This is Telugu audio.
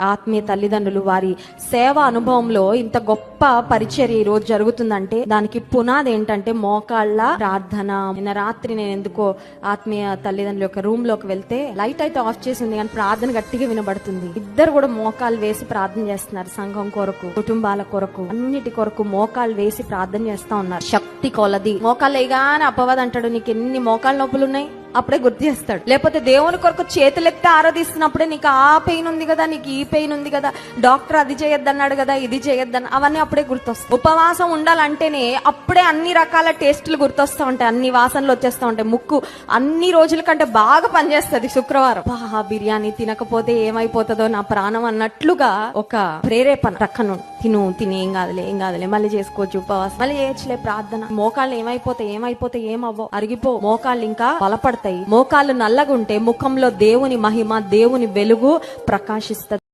ఆత్మీయ తల్లిదండ్రులు వారి సేవ అనుభవంలో ఇంత గొప్ప పరిచర్య ఈ రోజు జరుగుతుందంటే దానికి పునాది ఏంటంటే మోకాళ్ళ ప్రార్థన. నిన్న రాత్రి నేను ఎందుకో ఆత్మీయ తల్లిదండ్రుల యొక్క రూమ్లోకి వెళ్తే లైట్ అయితే ఆఫ్ చేసింది కానీ ప్రార్థన గట్టిగా వినబడుతుంది. ఇద్దరు కూడా మోకాళ్ళు వేసి ప్రార్థన చేస్తున్నారు సంఘం కొరకు కుటుంబాల కొరకు అన్నిటి కొరకు మోకాళ్ళు వేసి ప్రార్థన చేస్తా ఉన్నారు. శక్తి కొలది. మోకాళ్ళు వేయగానే అపవాది అంటాడు నీకు ఎన్ని మోకాళ్ళ నొప్పులు ఉన్నాయి? అప్పుడే గుర్తు చేస్తాడు. లేకపోతే దేవుని కొరకు చేతులెత్తి ఆరాధిస్తున్నప్పుడే నీకు ఆ పెయిన్ ఉంది కదా నీకు ఈ పెయిన్ ఉంది కదా డాక్టర్ అది చేయొద్దన్నాడు కదా ఇది చేయొద్దని అవన్నీ అప్పుడే గుర్తొస్తాయి. ఉపవాసం ఉండాలంటేనే అప్పుడే అన్ని రకాల టేస్టులు గుర్తొస్తా ఉంటాయి. అన్ని వాసనలు వచ్చేస్తా ఉంటాయి. ముక్కు అన్ని రోజుల కంటే బాగా పనిచేస్తుంది శుక్రవారం. ఆహా, బిర్యానీ తినకపోతే ఏమైపోతుందో నా ప్రాణం అన్నట్లుగా ఒక ప్రేరేపణ. రక్కను తిను తిని ఏం కాదులే ఏం కాదులే మళ్ళీ చేసుకోవచ్చు ఉపవాసం. మళ్ళీ చేయొచ్చులే ప్రార్థన. మోకాళ్ళు ఏమైపోతే ఏమైపోతే ఏమవ్వో అరిగిపో. మోకాళ్ళు ఇంకా బలపడతాయి. మోకాలు నల్లగుంటే ముఖంలో దేవుని మహిమ దేవుని వెలుగు ప్రకాశిస్తుంది.